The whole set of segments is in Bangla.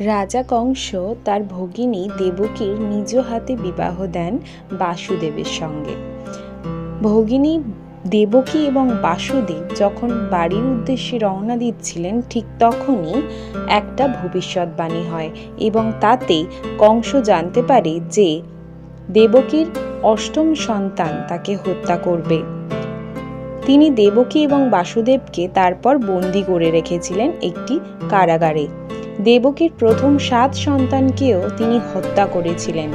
রাজা কংস তার ভগিনী দেবকীর নিজ হাতে বিবাহ দেন বাসুদেবের সঙ্গে। ভগিনী দেবকী এবং বাসুদেব যখন বাড়ির উদ্দেশ্যে রওনা দিচ্ছিলেন, ঠিক তখনই একটা ভবিষ্যৎবাণী হয় এবং তাতে কংস জানতে পারে যে দেবকীর অষ্টম সন্তান তাকে হত্যা করবে। তিনি দেবকী এবং বাসুদেবকে তারপর বন্দি করে রেখেছিলেন একটি কারাগারে। দেবকীর প্রথম সাত সন্তানকেও তিনি হত্যা করেছিলেন।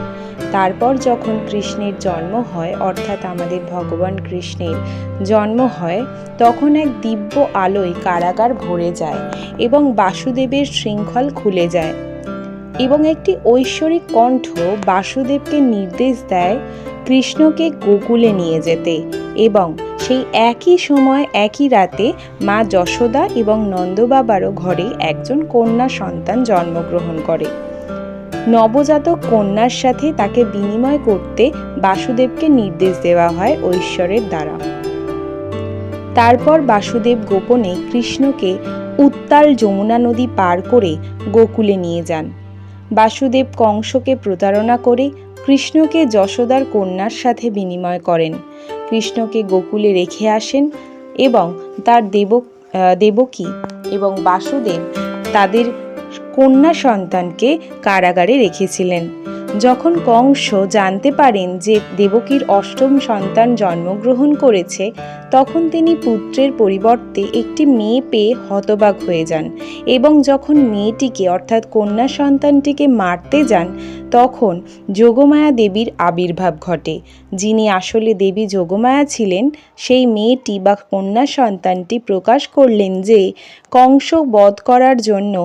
তারপর যখন কৃষ্ণের জন্ম হয়, অর্থাৎ আমাদের ভগবান কৃষ্ণের জন্ম হয়, তখন এক দিব্য আলোয় কারাগার ভরে যায় এবং বাসুদেবের শৃঙ্খল খুলে যায় এবং একটি ঐশ্বরিক কণ্ঠ বাসুদেবকে নির্দেশ দেয় কৃষ্ণকে গোকুলে নিয়ে যেতে এবং সেই একই সময় একই রাতে মা যশোদা এবং নন্দবাবারও ঘরে একজন কন্যা সন্তান জন্মগ্রহণ করে। নবজাতক কন্যার সাথে তাকে বিনিময় করতে বাসুদেবকে নির্দেশ দেওয়া হয় ঐশ্বরের দ্বারা। তারপর বাসুদেব গোপনে কৃষ্ণকে উত্তাল যমুনা নদী পার করে গোকুলে নিয়ে যান। বাসুদেব কংসকে প্রতারণা করে কৃষ্ণকে যশোদার কন্যার সাথে বিনিময় করেন। কৃষ্ণকে গোকুলে রেখে আসেন এবং তার দেব দেবকী এবং বাসুদেব তাদের কন্যা সন্তানকে কারাগারে রেখেছিলেন। যখন কংস জানতে পারেন যে দেবকীর অষ্টম সন্তান জন্মগ্রহণ করেছে, তখন তিনি পুত্রের পরিবর্তে একটি মেয়ে পেয়ে হতবাক হয়ে যান এবং যখন মেয়েটিকে অর্থাৎ কন্যা সন্তানটিকে মারতে যান তখন যোগমায়া দেবীর আবির্ভাব ঘটে। যিনি আসলে দেবী যোগমায়া ছিলেন, সেই মেয়েটি বা কন্যা সন্তানটি প্রকাশ করলেন যে, কংস বধ করার জন্য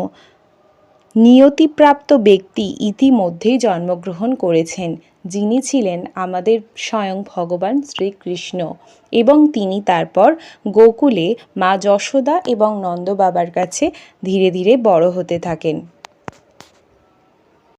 নিয়তিপ্রাপ্ত ব্যক্তি ইতিমধ্যেই জন্মগ্রহণ করেছেন। যিনি ছিলেন আমাদের স্বয়ং ভগবান শ্রীকৃষ্ণ এবং তিনি তারপর গোকুলে মা যশোদা এবং নন্দবাবার কাছে ধীরে ধীরে বড় হতে থাকেন।